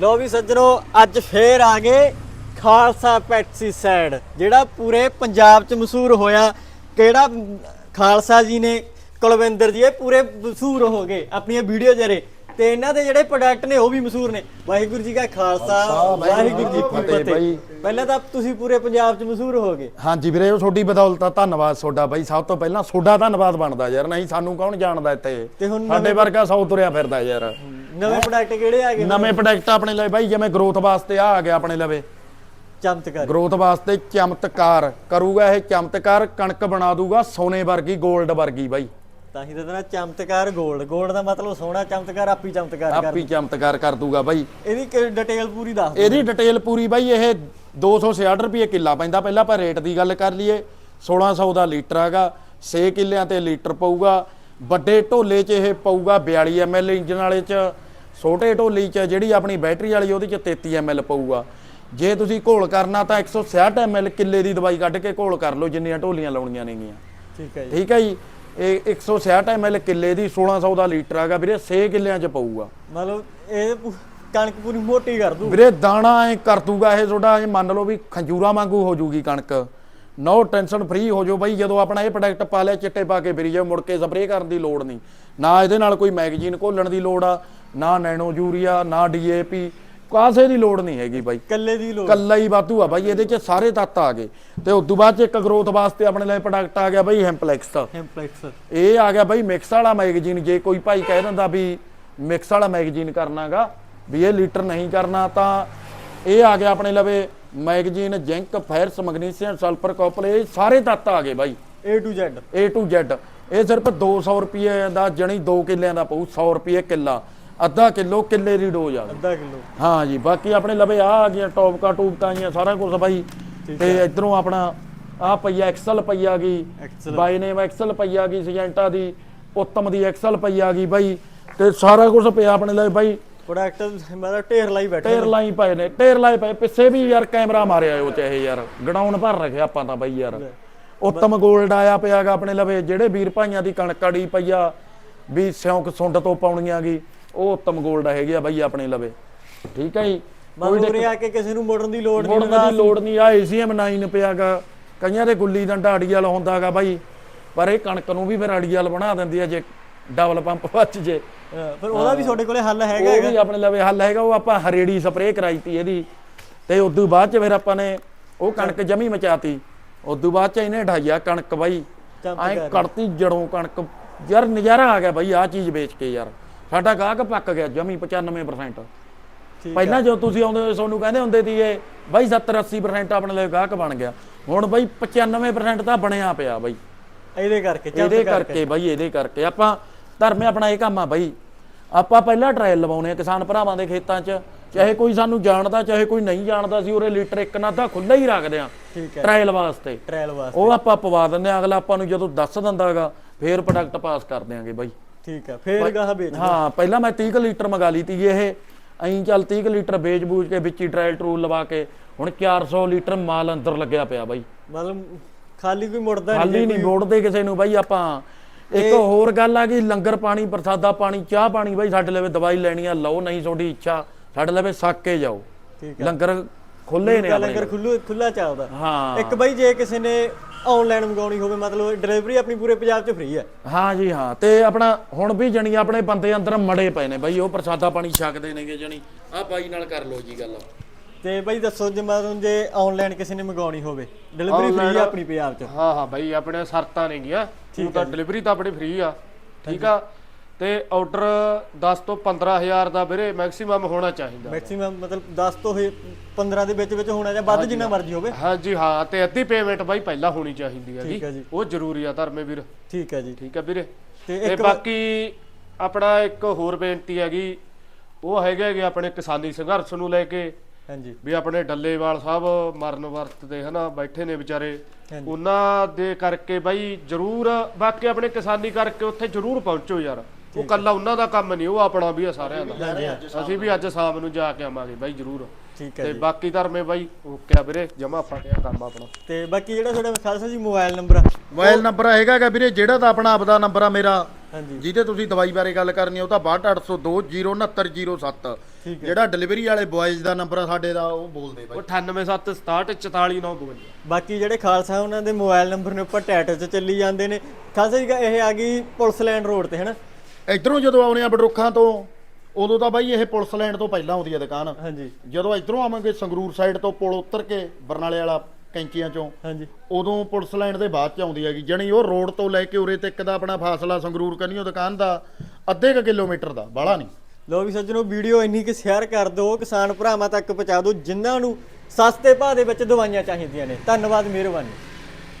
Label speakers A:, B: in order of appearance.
A: ਲੋ ਵੀ ਸੱਜਣੋ ਅੱਜ ਫੇਰ ਆ ਗਏ ਖਾਲਸਾ ਪੈਟਸੀਸਾਈਡ ਜਿਹੜਾ ਪੂਰੇ ਪੰਜਾਬ 'ਚ ਮਸ਼ਹੂਰ ਹੋਇਆ। ਕਿਹੜਾ ਖਾਲਸਾ ਜੀ ਨੇ? ਕੁਲਵਿੰਦਰ ਜੀ ਇਹ ਪੂਰੇ ਮਸ਼ਹੂਰ ਹੋ ਗਏ ਆਪਣੀਆਂ ਵੀਡੀਓ ਜਰੇ ਤੇ ਇਹਨਾਂ ਦੇ ਜਿਹੜੇ ਪ੍ਰੋਡਕਟ ਨੇ ਉਹ ਵੀ ਮਸ਼ਹੂਰ ਨੇ। ਵਾਹਿਗੁਰੂ ਜੀ ਕਾ ਖਾਲਸਾ ਵਾਹਿਗੁਰੂ ਜੀ ਕੀ
B: ਫਤਿਹ
A: ਪਹਿਲਾਂ ਤਾਂ ਤੁਸੀਂ ਪੂਰੇ ਪੰਜਾਬ 'ਚ ਮਸ਼ਹੂਰ ਹੋ ਗਏ।
B: ਹਾਂਜੀ ਵੀਰੇ ਉਹ ਤੁਹਾਡੀ ਬਦੌਲਤ ਆ ਧੰਨਵਾਦ ਤੁਹਾਡਾ ਬਾਈ। ਸਭ ਤੋਂ ਪਹਿਲਾਂ ਤੁਹਾਡਾ ਧੰਨਵਾਦ ਬਣਦਾ ਯਾਰ ਨਹੀਂ ਸਾਨੂੰ ਕੌਣ ਜਾਣਦਾ ਇੱਥੇ? ਸਾਡੇ ਵਰਗਾ ਸੌ ਤੁਰਿਆ ਫਿਰਦਾ ਯਾਰ।
A: ਨਵੇਂ ਪ੍ਰੋਡਕਟ ਕਿਹੜੇ ਆ ਗਏ?
B: ਨਵੇਂ ਪ੍ਰੋਡਕਟ ਆਪਣੇ ਲਈ ਬਾਈ ਜਿਵੇਂ ਗਰੋਥ ਵਾਸਤੇ ਆ ਆ ਗਿਆ ਆਪਣੇ ਲਵੇ।
A: ਚਮਤਕਾਰ।
B: ਗਰੋਥ ਵਾਸਤੇ ਚਮਤਕਾਰ। ਕਰੂਗਾ ਇਹ ਚਮਤਕਾਰ ਕਣਕ ਬਣਾ ਦੂਗਾ ਸੋਨੇ ਵਰਗੀ 골ਡ ਵਰਗੀ ਬਾਈ।
A: ਤਾਂ ਹੀ ਤਾਂ ਚਮਤਕਾਰ 골ਡ 골ਡ ਦਾ ਮਤਲਬ ਸੋਨਾ ਚਮਤਕਾਰ ਆਪੀ ਚਮਤਕਾਰ ਕਰ
B: ਆਪੀ ਚਮਤਕਾਰ ਕਰ ਦੂਗਾ ਬਾਈ।
A: ਇਹਦੀ ਡਿਟੇਲ ਪੂਰੀ ਦੱਸ
B: ਇਹਦੀ ਡਿਟੇਲ ਪੂਰੀ ਬਾਈ ਇਹ 266 ਰੁਪਏ ਕਿੱਲਾ ਪੈਂਦਾ। ਪਹਿਲਾਂ ਆਪਾਂ ਰੇਟ ਦੀ ਗੱਲ ਕਰ ਲਈਏ। 1600 ਦਾ ਲੀਟਰ ਹੈਗਾ। 6 ਕਿੱਲਿਆਂ ਤੇ ਲੀਟਰ ਪਊਗਾ। ਵੱਡੇ ਢੋਲੇ 'ਚ ਇਹ ਪਊਗਾ 42 ਐਮਐਲ ਇੰਜਨ ਵਾਲੇ 'ਚ। ਛੋਟੇ ਢੋਲੀ 'ਚ ਜਿਹੜੀ ਆਪਣੀ ਬੈਟਰੀ ਵਾਲੀ ਉਹਦੇ 'ਚ 33 ml ਪਊਗਾ। ਜੇ ਤੁਸੀਂ ਘੋਲ ਕਰਨਾ ਤਾਂ 166 ml ਕਿੱਲੇ ਦੀ ਦਵਾਈ ਕੱਢ ਕੇ ਘੋਲ ਕਰ ਲਓ ਜਿੰਨੀਆਂ ਢੋਲੀਆਂ ਲਾਉਣੀਆਂ ਨੇਗੀਆਂ।
A: ਠੀਕ ਹੈ ਜੀ।
B: ਠੀਕ ਹੈ ਜੀ? ਇਹ 166 ml ਕਿੱਲੇ ਦੀ 1600 ਦਾ ਲੀਟਰ ਹੈਗਾ ਵੀਰੇ 6 ਕਿੱਲਿਆਂ 'ਚ ਪਊਗਾ।
A: ਮਤਲਬ ਇਹ ਪੂ- ਕਣਕ ਪੂਰੀ ਮੋਟੀ ਕਰ ਦੂ।
B: ਵੀਰੇ ਦਾਣਾ ਐ ਕਰ ਦੂਗਾ ਇਹ ਤੁਹਾਡਾ ਇਹ ਮੰਨ ਲਓ ਵੀ ਖੰਜੂਰਾ ਵਾਂਗੂ ਹੋ ਜੂਗੀ ਕਣਕ। ਨੋ ਟੈਨਸ਼ਨ ਫ੍ਰੀ ਹੋ ਜਾਓ ਬਾਈ ਜਦੋਂ ਆਪਣਾ ਇਹ ਪ੍ਰੋਡਕਟ ਪਾ ਲਿਆ ਚਿੱਟੇ ਪਾ ਕੇ ਫਿਰੀ ਜਾਓ ਮੁੜ ਕੇ ਸਪਰੇਅ ਕਰਨ ਦੀ ਲੋੜ ਨਹੀਂ। ਨਾ ਇਹਦੇ ਨਾਲ ਕੋਈ ਮੈਗਜ਼ੀਨ ਘੋਲਣ ਦੀ ਲੋੜ ਆ ਨਾ ਨੈਨੋ ਯੂਰੀਆ ਨਾ ਡੀਏਪੀ ਕਾਸੇ ਦੀ ਲੋੜ ਨਹੀਂ ਹੈਗੀ ਬਾਈ।
A: ਕੱਲੇ ਦੀ ਲੋੜ।
B: ਕੱਲਾ ਹੀ ਵਾਧੂ ਆ ਬਾਈ ਇਹਦੇ 'ਚ ਸਾਰੇ ਤੱਤ ਆ ਗਏ। ਤੇ ਉਸ ਤੋਂ ਬਾਅਦ 'ਚ ਇੱਕ ਗਰੋਥ ਵਾਸਤੇ ਆਪਣੇ ਲਈ ਪ੍ਰੋਡਕਟ ਆ ਗਿਆ ਬਾਈ ਹੈਂਪਲੈਕਸ
A: ਹੈਂਪਲੈਕਸ
B: ਇਹ ਆ ਗਿਆ ਬਾਈ ਮਿਕਸ ਵਾਲਾ ਮੈਗਜ਼ੀਨ ਜੇ ਕੋਈ ਭਾਈ ਕਹਿ ਦਿੰਦਾ ਵੀ ਮਿਕਸ ਵਾਲਾ ਮੈਗਜ਼ੀਨ ਕਰਨਾਗਾ ਵੀ ਇਹ ਲੀਟਰ ਨਹੀਂ ਕਰਨਾ ਤਾਂ ਇਹ ਆ ਗਿਆ ਆਪਣੇ ਲਵੇ magazine zinc ferrous magnesium sulphur copper ਇਹ ਸਾਰੇ ਤੱਤ ਆ ਗਏ ਬਾਈ।
A: A to Z
B: A to Z ਇਹ ਸਿਰਫ 200 ਰੁਪਏ ਦਾ ਜਣੀ 2 ਕਿੱਲਿਆਂ ਦਾ ਪਊ 100 ਰੁਪਏ ਕਿੱਲਾ। ਅੱਧਾ ਕਿਲੋ ਕਿੱਲੇ ਦੀ ਡੋਜ਼ ਆ
A: ਅੱਧਾ ਕਿਲੋ।
B: ਹਾਂ ਜੀ ਬਾਕੀ ਆਪਣੇ ਲਵੇ ਆ ਆ ਗਈਆਂ ਟੌਪਕਾ ਟੂਬਕਾਂ ਆਈਆਂ ਸਾਰਾ ਕੁਝ ਬਾਈ। ਤੇ ਇਧਰੋਂ ਆਪਣਾ ਆ ਪਈਆ ਐਕਸਲ ਪਈ ਆ ਗਈ। ਬਾਈ ਨੇਮ ਐਕਸਲ ਪਈ ਆ ਗਈ ਸਿਜੈਂਟਾ ਦੀ ਉੱਤਮ ਦੀ ਐਕਸਲ ਪਈ ਆ ਗਈ ਬਾਈ। ਤੇ ਸਾਰਾ ਕੁਝ ਪਿਆ ਆਪਣੇ ਲਈ ਬਾਈ।
A: ਪ੍ਰੋਡਕਟ ਮਤਲਬ ਢੇਰ ਲਾਈ ਬੈਠੇ
B: ਟੇਰ ਲਾਈ ਪਏ ਨੇ ਟੇਰ ਲਾਈ ਪਏ। ਪਿੱਛੇ ਵੀ ਯਾਰ ਕੈਮਰਾ ਮਾਰਿਆ ਉਹ ਚਾਹੇ ਯਾਰ ਗਡਾਊਨ ਭਰ ਰੱਖਿਆ ਆਪਾਂ ਤਾਂ ਬਾਈ ਯਾਰ। ਉੱਤਮ 골ਡ ਆਇਆ ਪਿਆਗਾ ਆਪਣੇ ਲਵੇ ਜਿਹੜੇ ਵੀਰ ਭਾਈਆਂ ਦੀ ਕਣਕ ਅੜੀ ਪਈਆ ਵੀ ਸਿਉਂਕ ਸੁੰਡ ਤੋਂ ਪਾਉਣੀਆਂ ਗੀ। ਉਹ ਉੱਤਮ 골ਡ ਹੈਗੀ ਆ ਬਾਈ ਆਪਣੇ ਲਵੇ। ਠੀਕ ਹੈ ਜੀ?
A: ਉਰੇ ਆ ਕੇ ਕਿਸੇ ਨੂੰ ਮੋੜਨ ਦੀ ਲੋੜ ਨਹੀਂ
B: ਮੁੜਨ ਦੀ ਲੋੜ ਨਹੀਂ। ਆ ਏਸੀਐਮ 9 ਪਿਆਗਾ ਕਈਆਂ ਦੇ ਗੁੱਲੀ ਡੰਡਾ ਅੜੀ ਵਾਲਾ ਹੁੰਦਾਗਾ ਬਾਈ। ਪਰ ਇਹ ਕਣਕ ਨੂੰ ਵੀ ਫਿਰ ਅੜੀ ਵਾਲ ਬਣਾ ਦਿੰਦੀ ਆ ਜੇ ਡਬਲ ਪੰਪ ਵੱਜ ਜੇ।
A: ਫਿਰ ਉਹਦਾ ਵੀ ਤੁਹਾਡੇ ਕੋਲੇ ਹੱਲ ਹੈਗਾ
B: ਉਹ ਵੀ ਆਪਣੇ ਲਵੇ ਹੱਲ ਹੈਗਾ। ਉਹ ਆਪਾਂ ਹਰੇੜੀ ਸਪਰੇਅ ਕਰਾਈ ਤੀ ਇਹਦੀ। ਤੇ ਉਸ ਤੋਂ ਬਾਅਦ ਚ ਫਿਰ ਆਪਾਂ ਨੇ ਉਹ ਕਣਕ ਜਮੀ ਮਚਾਤੀ। ਉਸ ਤੋਂ ਬਾਅਦ ਚ ਇਹਨੇ ਢਾਈਆ ਕਣਕ ਬਾਈ। ਐਂ ਕੜਤੀ ਜੜੋਂ ਕਣਕ। ਯਾਰ ਨਜ਼ਾਰਾ ਆ ਗਿਆ ਬਾਈ ਆਹ ਚੀਜ਼ ਵੇਚ ਕੇ ਯਾਰ। ਸਾਡਾ ਗਾਹਕ ਪੱਕ ਗਿਆ ਜਮੀ 95%
A: ਠੀਕ
B: ਪਹਿਲਾਂ ਜਦੋਂ ਤੁਸੀਂ ਆਉਂਦੇ ਹੋ ਤੁਹਾਨੂੰ ਕਹਿੰਦੇ ਹੁੰਦੇ ਸੀਗੇ ਬਾਈ 70 80% ਆਪਣੇ ਲਈ ਗਾਹਕ ਬਣ ਗਿਆ। ਹੁਣ ਬਾਈ 95% ਤਾਂ ਬਣਿਆ ਪਿਆ ਬਾਈ।
A: ਇਹਦੇ ਕਰਕੇ
B: ਇਹਦੇ ਕਰਕੇ। ਬਾਈ ਇਹਦੇ ਕਰਕੇ। ਆਪਾਂ ਧਰਮੇ ਆਪਣਾ ਇਹ ਕੰਮ ਆ ਬਾਈ। ਆਪਾਂ ਪਹਿਲਾਂ ਟ੍ਰਾਇਲ ਲਵਾਉਨੇ ਆ ਕਿਸਾਨ ਭਰਾਵਾਂ ਦੇ ਖੇਤਾਂ 'ਚ। ਚਾਹੇ ਕੋਈ ਸਾਨੂੰ ਜਾਣਦਾ ਚਾਹੇ ਕੋਈ ਨਹੀਂ ਜਾਣਦਾ ਸੀ ਉਰੇ ਲੀਟਰ ਇੱਕ ਨਾ ਅੱਧਾ ਖੁੱਲਾ ਹੀ ਰੱਖਦੇ ਆ ਵਾਸਤੇ।
A: ਟ੍ਰਾਇਲ ਵਾਸਤੇ।
B: ਉਹ ਆਪਾਂ ਪਵਾ ਦਿੰਦੇ ਆ ਅਗਲਾ ਆਪਾਂ ਨੂੰ ਜਦੋਂ ਦੱਸ ਦਿੰਦਾਗਾ ਫੇਰ ਪ੍ਰੋਡਕਟ ਪਾਸ ਕਰ ਦਿਆਂਗੇ ਬਾਈ।
A: ਠੀਕ ਹੈ ਫੇਰ ਗਾਹ ਵੇਚ
B: ਹਾਂ ਪਹਿਲਾਂ ਮੈਂ 30 ਕੁ ਲੀਟਰ ਮੰਗਾ ਲਈ ਤੀ ਇਹ। ਐਂ ਚੱਲ 30 ਕੁ ਲੀਟਰ ਵੇਚ ਬੂਝ ਕੇ ਵਿੱਚ ਹੀ ਟ੍ਰਾਇਲ ਟਰੂਲ ਲਵਾ ਕੇ ਹੁਣ 400 ਲੀਟਰ ਮਾਲ ਅੰਦਰ ਲੱਗਿਆ ਪਿਆ ਬਾਈ।
A: ਮਤਲਬ ਖਾਲੀ ਕੋਈ ਮੁੜਦਾ
B: ਖਾਲੀ ਨਹੀਂ ਮੋੜਦੇ ਕਿਸੇ ਨੂੰ ਬਾਈ ਆਪਾਂ। ਇੱਕ ਹੋਰ ਗੱਲ ਆ ਗਈ ਲੰਗਰ ਪਾਣੀ ਪ੍ਰਸਾਦਾ ਪਾਣੀ ਚਾਹ ਪਾਣੀ ਬਾਈ ਸਾਡੇ ਲਵੇ ਦਵਾਈ ਲੈਣੀ ਆ ਲਓ ਨਹੀਂ ਤੁਹਾਡੀ ਇੱਛਾ ਸਾਡੇ ਲਵੇ ਸੱਕ ਕੇ ਜਾਓ।
A: ਠੀਕ
B: ਲੰਗਰ ਖੁੱਲੇ ਨੇ ਆਪਣੇ
A: ਲੰਗਰ ਖੁੱਲੂ ਖੁੱਲਾ ਚੱਲਦਾ।
B: ਹਾਂ।
A: ਇੱਕ ਬਾਈ ਜੇ ਕਿਸੇ ਨੇ ਆਨਲਾਈਨ ਮੰਗਾਉਣੀ ਹੋਵੇ ਮਤਲਬ ਡਿਲੀਵਰੀ ਆਪਣੀ ਪੂਰੇ ਪੰਜਾਬ 'ਚ ਫ੍ਰੀ ਹੈ।
B: ਹਾਂ ਜੀ ਹਾਂ। ਤੇ ਆਪਣਾ ਹੁਣ ਵੀ ਜਣੀ ਆਪਣੇ ਬੰਦੇ ਅੰਦਰ ਮੜੇ ਪਏ ਨੇ ਬਾਈ ਉਹ ਪ੍ਰਸਾਦਾ ਪਾਣੀ ਛਕਦੇ ਨੇਗੇ ਜਣੀ। ਆ ਬਾਈ ਨਾਲ ਕਰ ਲਓ ਜੀ ਗੱਲ।
A: ਤੇ ਬਾਈ ਦੱਸੋ ਜੇ ਮਤਲਬ ਜੇ ਆਨਲਾਈਨ ਕਿਸੇ ਨੇ ਮੰਗਾਉਣੀ ਹੋਵੇ ਡਿਲੀਵਰੀ ਫ੍ਰੀ ਹੈ ਆਪਣੀ ਪੰਜਾਬ 'ਚ?
C: ਹਾਂ ਹਾਂ ਬਾਈ ਆਪਣੇ ਸ਼ਰਤਾਂ ਨੇ ਗਿਆ ਤੂੰ ਤਾਂ ਡਿਲੀਵਰੀ ਤਾਂ ਆਪਣੀ ਫ੍ਰੀ ਆ। ਠੀਕ ਆ? ਤੇ ਆਰਡਰ 10 ਤੋਂ 15000 ਦਾ ਵੀਰੇ ਮੈਕਸਿਮਮ ਹੋਣਾ ਚਾਹੀਦਾ।
A: ਮੈਕਸਿਮਮ ਮਤਲਬ 10 ਤੋਂ 15 ਦੇ ਵਿੱਚ ਵਿੱਚ ਹੋਣਾ ਜਾਂ ਵੱਧ ਜਿੰਨਾ ਮਰਜ਼ੀ ਹੋਵੇ।
C: ਹਾਂਜੀ ਹਾਂ ਤੇ ਅੱਧੀ ਪੇਮੈਂਟ ਬਾਈ ਪਹਿਲਾਂ ਹੋਣੀ ਚਾਹੀਦੀ
A: ਠੀਕ ਹੈ ਜੀ।
C: ਉਹ ਜ਼ਰੂਰੀ ਆ ਧਰਮੇ ਵੀਰ।
A: ਠੀਕ ਹੈ ਜੀ।
C: ਠੀਕ ਆ ਵੀਰੇ।
A: ਤੇ
C: ਤੇ ਬਾਕੀ ਆਪਣਾ ਇੱਕ ਹੋਰ ਬੇਨਤੀ ਹੈਗੀ ਉਹ ਹੈਗੇ ਹੈਗੇ ਆਪਣੇ ਕਿਸਾਨੀ ਸੰਘਰਸ਼ ਨੂੰ ਲੈ ਕੇ।
A: ਹਾਂਜੀ।
C: ਵੀ ਆਪਣੇ ਡੱਲੇਵਾਲ ਸਾਹਿਬ ਮਰਨ ਵਰਤ ਤੇ ਹਨਾ ਬੈਠੇ ਨੇ ਵਿਚਾਰੇ।
A: ਹਾਂਜੀ।
C: ਉਹਨਾਂ ਦੇ ਕਰਕੇ ਬਾਈ ਜਰੂਰ ਬਾਕੀ ਆਪਣੇ ਕਿਸਾਨੀ ਕਰਕੇ ਉੱਥੇ ਜਰੂਰ ਪਹੁੰਚੋ ਯਾਰ। ਉਹ ਕੱਲਾ ਉਹਨਾਂ ਦਾ ਕੰਮ ਨਹੀਂ ਉਹ ਆਪਣਾ ਵੀ ਆ ਸਾਰਿਆਂ ਦਾ। ਅਸੀਂ ਵੀ ਅੱਜ ਸ਼ਾਮ ਨੂੰ ਜਾ ਕੇ ਆਵਾਂਗੇ ਬਾਈ ਜਰੂਰ।
A: ਠੀਕ ਹੈ
C: ਤੇ ਬਾਕੀ ਧਰਮੇ ਬਾਈ ਓਕੇ ਆ ਵੀਰੇ ਜਮਾ ਫਟਿਆ ਕੰਮ ਆਪਣਾ।
A: ਤੇ ਬਾਕੀ ਜਿਹੜਾ ਤੁਹਾਡਾ ਖਾਲਸਾ ਜੀ ਮੋਬਾਈਲ ਨੰਬਰ ਆ
B: ਮੋਬਾਈਲ ਨੰਬਰ ਹੈਗਾ ਗਾ ਵੀਰੇ ਜਿਹੜਾ ਤਾਂ ਆਪਣਾ ਆਪਦਾ ਨੰਬਰ ਆ ਮੇਰਾ।
A: ਹਾਂਜੀ।
B: ਜਿਹਦੇ ਤੁਸੀਂ ਦਵਾਈ ਬਾਰੇ ਗੱਲ ਕਰਨੀ ਉਹ ਤਾਂ 62802 06907 ਜਿਹੜਾ ਡਿਲੀਵਰੀ ਵਾਲੇ ਬॉयਜ਼ ਦਾ ਨੰਬਰ ਆ ਸਾਡੇ ਦਾ ਉਹ ਬੋਲਦੇ ਬਾਈ।
C: ਉਹ 98767 44952
A: ਬਾਕੀ ਜਿਹੜੇ ਖਾਲਸਾ ਉਹਨਾਂ ਦੇ ਮੋਬਾਈਲ ਨੰਬਰ ਨੇ ਉੱਪਰ ਟੈਟਲ 'ਚ ਚੱਲੀ ਜਾਂਦੇ ਨੇ। ਖਾਲਸਾ ਜੀ ਇਹ ਆ ਗਈ ਪੁਲਿਸ ਲੈਂਡ ਰੋਡ ਤੇ ਹੈਨਾ?
B: ਇਧਰੋਂ ਜਦੋਂ ਆਉਣੇ ਆ ਬਡਰੁੱਖਾਂ ਤੋਂ ਉਦੋਂ ਤਾਂ ਬਾਈ ਇਹ ਪੁਲਿਸ ਲੈਂਡ ਤੋਂ ਪਹਿਲਾਂ ਆਉਂਦੀ ਆ ਦੁਕਾਨ।
A: ਹਾਂਜੀ।
B: ਜਦੋਂ ਇਧਰੋਂ ਆਵਾਂਗੇ ਸੰਗਰੂਰ ਸਾਈਡ ਤੋਂ ਪੁਲ ਉਤਰ ਕੇ ਬਰਨਾਲੇ ਵਾਲਾ ਕੈਂਚੀਆਂ ਚੋਂ
A: ਹਾਂਜੀ।
B: ਉਦੋਂ ਪੁਲਿਸ ਲਾਈਨ ਦੇ ਬਾਅਦ ਚ ਆਉਂਦੀ ਹੈਗੀ ਜਣੀ ਉਹ ਰੋਡ ਤੋਂ ਲੈ ਕੇ ਉਰੇ ਤੱਕ ਦਾ ਆਪਣਾ ਫਾਸਲਾ ਸੰਗਰੂਰ ਕੰਨੀਓ ਦੁਕਾਨ ਦਾ ਅੱਧੇ ਕ ਕਿਲੋਮੀਟਰ ਦਾ ਬਾਹਲਾ ਨਹੀਂ।
A: ਲੋ ਵੀ ਸੱਜਣੋ ਵੀਡੀਓ ਇੰਨੀ ਕਿ ਸ਼ੇਅਰ ਕਰ ਦਿਓ ਕਿਸਾਨ ਭਰਾਵਾਂ ਤੱਕ ਪਹੁੰਚਾ ਦਿਓ ਜਿਨ੍ਹਾਂ ਨੂੰ ਸਸਤੇ ਭਾਅ ਦੇ ਵਿੱਚ ਦਵਾਈਆਂ ਚਾਹੀਦੀਆਂ ਨੇ। ਧੰਨਵਾਦ ਮਿਹਰਬਾਨੀ।